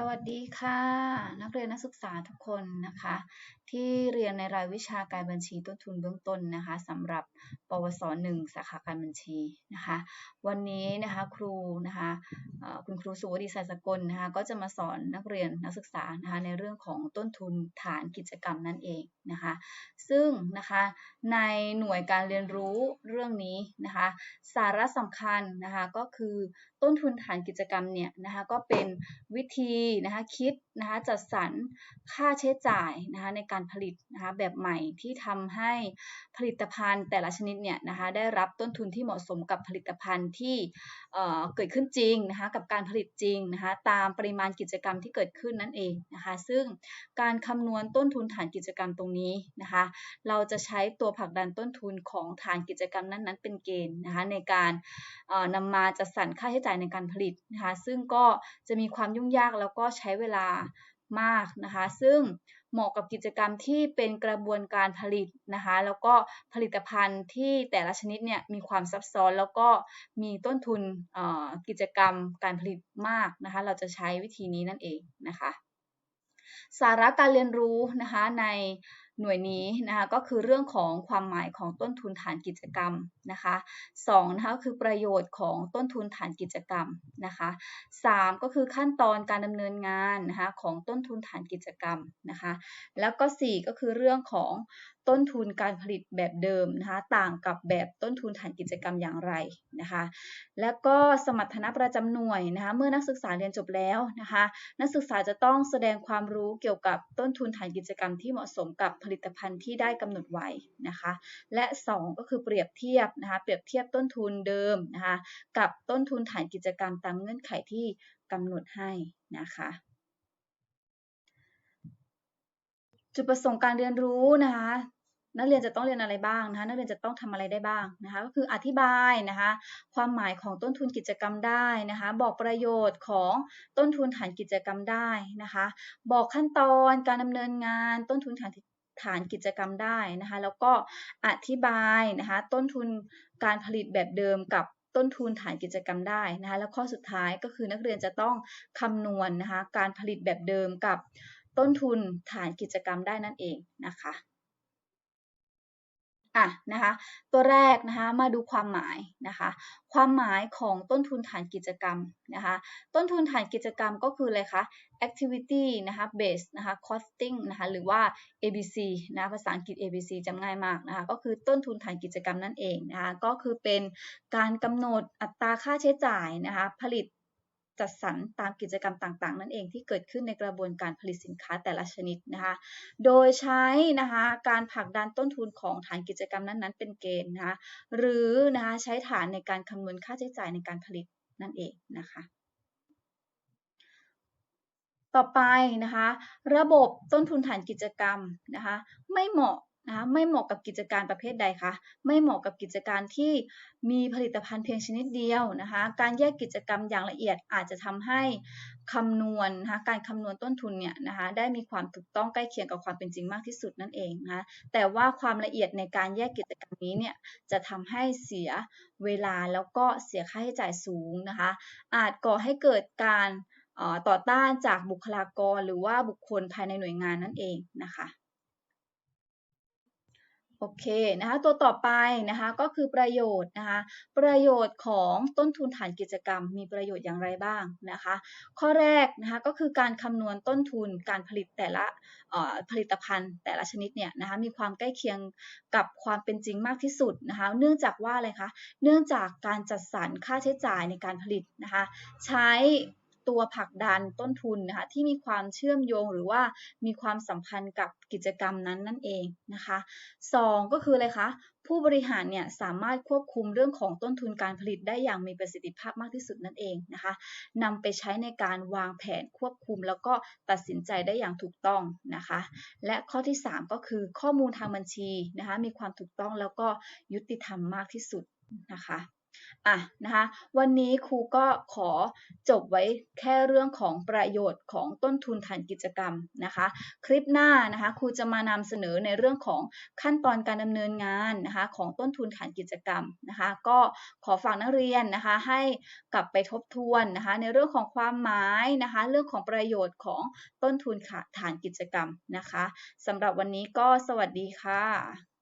สวัสดีค่ะ นักเรียนนักศึกษาทุกคนนะคะ ที่เรียนในรายวิชาการบัญชีต้นทุนเบื้องต้นนะคะสำหรับปวส1สาขาการบัญชีนะคะ วันนี้นะคะครูนะคะคุณครูสุวดีสายสกลนะคะก็จะมาสอนนักเรียนนักศึกษานะคะในเรื่องของต้นทุนฐานกิจกรรมนั่นเองนะคะ ซึ่งนะคะในหน่วยการเรียนรู้เรื่องนี้นะคะ สาระสำคัญนะคะก็คือต้นทุนฐานกิจกรรมเนี่ยนะคะก็เป็นวิธีนะคะคิดนะคะจัดสรรค่าใช้จ่ายนะคะในการผลิตนะคะแบบใหม่ที่ทำให้ผลิตภัณฑ์แต่ละชนิดเนี่ยนะคะได้รับต้นทุนที่เหมาะสมกับผลิตภัณฑ์ที่เกิดขึ้นจริงนะคะกับการผลิตจริงนะคะตามปริมาณกิจกรรมที่เกิดขึ้นนั่นเองนะคะซึ่งการคำนวณต้นทุนฐานกิจกรรมตรงนี้นะคะเราจะใช้ตัวผลักดันต้นทุนของฐานกิจกรรมนั้นๆ เป็นเกณฑ์นะคะในการนำมาจัดสรรค่าใช้จ่ายในการผลิตนะคะซึ่งก็จะมีความยุ่งยากแล้วก็ใช้เวลามากนะคะ ซึ่งเหมาะกับกิจกรรมที่เป็นกระบวนการผลิตนะคะ แล้วก็ผลิตภัณฑ์ที่แต่ละชนิดเนี่ยมีความซับซ้อนแล้วก็มีต้นทุนกิจกรรมการผลิตมากนะคะ เราจะใช้วิธีนี้นั่นเองนะคะ สาระการเรียนรู้นะคะใน หน่วยนี้นะคะก็คือเรื่องของความหมายของต้นทุนฐานกิจกรรมนะคะ2นะคะคือประโยชน์ของต้นทุนฐานกิจกรรมนะคะ3ก็คือขั้นตอนการดำเนินงานนะคะของต้นทุนฐานกิจกรรมนะคะแล้วก็4ก็คือเรื่องของ ต้นทุนการผลิตแบบเดิมนะคะต่างกับแบบต้นทุนฐานกิจกรรมอย่างไรนะคะ แล้วก็สมรรถนะประจำหน่วยนะคะเมื่อนักศึกษาเรียนจบแล้วนะคะ นักศึกษาจะต้องแสดงความรู้เกี่ยวกับต้นทุนฐานกิจกรรมที่เหมาะสมกับผลิตภัณฑ์ที่ได้กำหนดไว้นะคะ และ 2 ก็คือเปรียบเทียบนะคะเปรียบเทียบต้นทุนเดิมนะคะกับต้นทุนฐานกิจกรรมตามเงื่อนไขที่กำหนดให้นะคะจุดประสงค์การเรียนรู้นะคะ นักเรียนจะต้องเรียนอะไรบ้างนะคะนักเรียนจะต้องทำอะไรได้บ้างนะคะก็คืออธิบายนะคะความหมายของต้นทุนกิจกรรมได้นะคะบอกประโยชน์ของต้นทุนฐานกิจกรรมได้นะคะบอกขั้นตอนการดำเนินงานต้นทุนฐานฐานกิจกรรมได้นะคะแล้วก็อธิบายนะคะต้นทุนการผลิตแบบเดิมกับต้นทุนฐานกิจกรรมได้นะคะแล้วข้อสุดท้ายก็คือนักเรียนจะต้องคำนวณนนะคะการผลิตแบบเดิมกับต้นทุนฐานกิจกรรมได้นั่นเองนะคะ อะนะคะตัวแรกนะคะมาดูความหมายนะคะความหมายของต้นทุนฐานกิจกรรมนะคะต้นทุนฐานกิจกรรมก็คืออะไรคะ activity นะคะ base นะคะ costing นะคะหรือว่า ABC นะภาษาอังกฤษ ABC จำง่ายมากนะคะก็คือต้นทุนฐานกิจกรรมนั่นเองนะคะก็คือเป็นการกำหนดอัตราค่าใช้จ่ายนะคะผลิต จัดสรรตามกิจกรรมต่างๆ นั่นเองที่เกิดขึ้นในกระบวนการผลิตสินค้าแต่ละชนิดนะคะ โดยใช้นะคะการผลักดันต้นทุนของฐานกิจกรรมนั้นๆ เป็นเกณฑ์นะคะหรือนะคะใช้ฐานในการคำนวณค่าใช้จ่ายในการผลิตนั่นเองนะคะต่อไปนะคะ ระบบต้นทุนฐานกิจกรรมนะคะ ไม่เหมาะ นะคะไม่เหมาะกับกิจการประเภทใดคะไม่เหมาะกับกิจการที่มีผลิตภัณฑ์เพียงชนิดเดียวนะคะการแยกกิจกรรมอย่างละเอียดอาจจะทำให้คำนวณนะคะการคำนวณต้นทุนเนี่ยนะคะได้มีความถูกต้องใกล้เคียงกับความเป็นจริงมากที่สุดนั่นเองนะคะแต่ว่าความละเอียดในการแยกกิจกรรมนี้เนี่ยจะทำให้เสียเวลาแล้วก็เสียค่าใช้จ่ายสูงนะคะอาจก่อให้เกิดการต่อต้านจากบุคลากรหรือว่าบุคคลภายในหน่วยงานนั่นเองนะคะ โอเคนะคะตัวต่อไปนะคะก็คือประโยชน์นะคะประโยชน์ของต้นทุนฐานกิจกรรม มีประโยชน์อย่างไรบ้างนะคะ ข้อแรกนะคะก็คือการคำนวณต้นทุนการผลิตแต่ละผลิตภัณฑ์แต่ละชนิดเนี่ยนะคะมีความใกล้เคียงกับความเป็นจริงมากที่สุดนะคะเนื่องจากว่าอะไรคะเนื่องจากการจัดสรรค่าใช้จ่ายในการผลิตนะคะใช้ ตัวผลักดันต้นทุนนะคะที่มีความเชื่อมโยงหรือว่ามีความสัมพันธ์กับกิจกรรมนั้นนั่นเองนะคะ2ก็คืออะไรคะผู้บริหารเนี่ยสามารถควบคุมเรื่องของต้นทุนการผลิตได้อย่างมีประสิทธิภาพมากที่สุดนั่นเองนะคะนำไปใช้ในการวางแผนควบคุม แล้วก็ตัดสินใจได้อย่างถูกต้องนะคะ และข้อที่ 3 ก็คือข้อมูลทางบัญชีนะคะมีความถูกต้องแล้วก็ยุติธรรมมากที่สุดนะคะ อะนะคะวันนี้ครูก็ขอจบไว้แค่เรื่องของประโยชน์ของต้นทุนฐานกิจกรรมนะคะ คลิปหน้านะคะครูจะมานำเสนอในเรื่องของขั้นตอนการดำเนินงานนะคะของต้นทุนฐานกิจกรรมนะคะ ก็ขอฝากนักเรียนนะคะให้กลับไปทบทวนนะคะ ในเรื่องของความหมายนะคะ เรื่องของประโยชน์ของต้นทุนฐานกิจกรรมนะคะสำหรับวันนี้ก็สวัสดีค่ะ